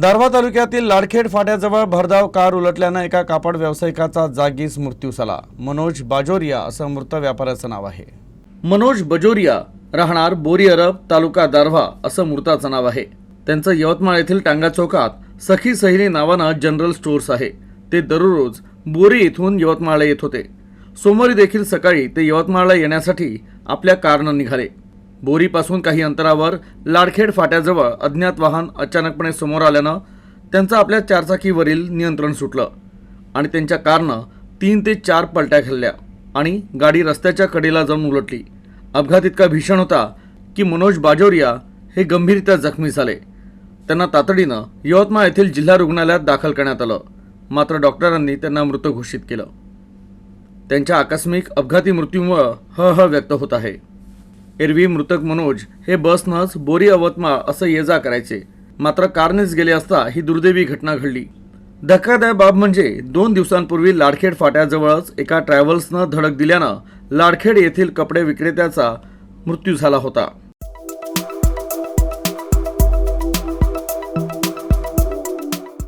दारव्हा तालुक्यातील लाडखेड फाट्याजवळ भरधाव कार उलटल्यानं एका कापड व्यावसायिकाचा जागीच मृत्यू झाला. मनोज बाजोरिया असं मृत व्यापाऱ्याचं नाव आहे. मनोज बजोरिया राहणार बोरी अरब तालुका दारव्हा असं मृताचं नाव आहे. त्यांचं यवतमाळ येथील टांगा चौकात सखी सहिनी नावानं जनरल स्टोअर्स आहे. ते दररोज बोरी इथून यवतमाळला येत होते. सोमवारी देखील सकाळी ते यवतमाळला येण्यासाठी आपल्या कारनं निघाले. बोरीपासून काही अंतरावर लाडखेड फाट्याजवळ अज्ञात वाहन अचानकपणे समोर आल्यानं त्यांचं आपल्या चारचाकीवरील नियंत्रण सुटलं आणि त्यांच्या कारनं तीन ते चार पलट्या खाल्ल्या आणि गाडी रस्त्याच्या कडेला जाऊन उलटली. अपघात इतका भीषण होता की मनोज बाजोरिया हे गंभीररित्या जखमी झाले. त्यांना तातडीनं यवतमाळ येथील जिल्हा रुग्णालयात दाखल करण्यात आलं. मात्र डॉक्टरांनी त्यांना मृत घोषित केलं. त्यांच्या आकस्मिक अपघाती मृत्यूमुळं ह ह व्यक्त होत आहे. एरवी मृतक मनोज हे बसनंच बोरी अवतमाळ असं ये जा करायचे. मात्र कारनेच गेले असता ही दुर्दैवी घटना घडली. धक्कादायक बाब म्हणजे दोन दिवसांपूर्वी लाडखेड फाट्याजवळच एका ट्रॅव्हल्सनं धडक दिल्यानं लाडखेड येथील कपडे विक्रेत्याचा मृत्यू झाला होता.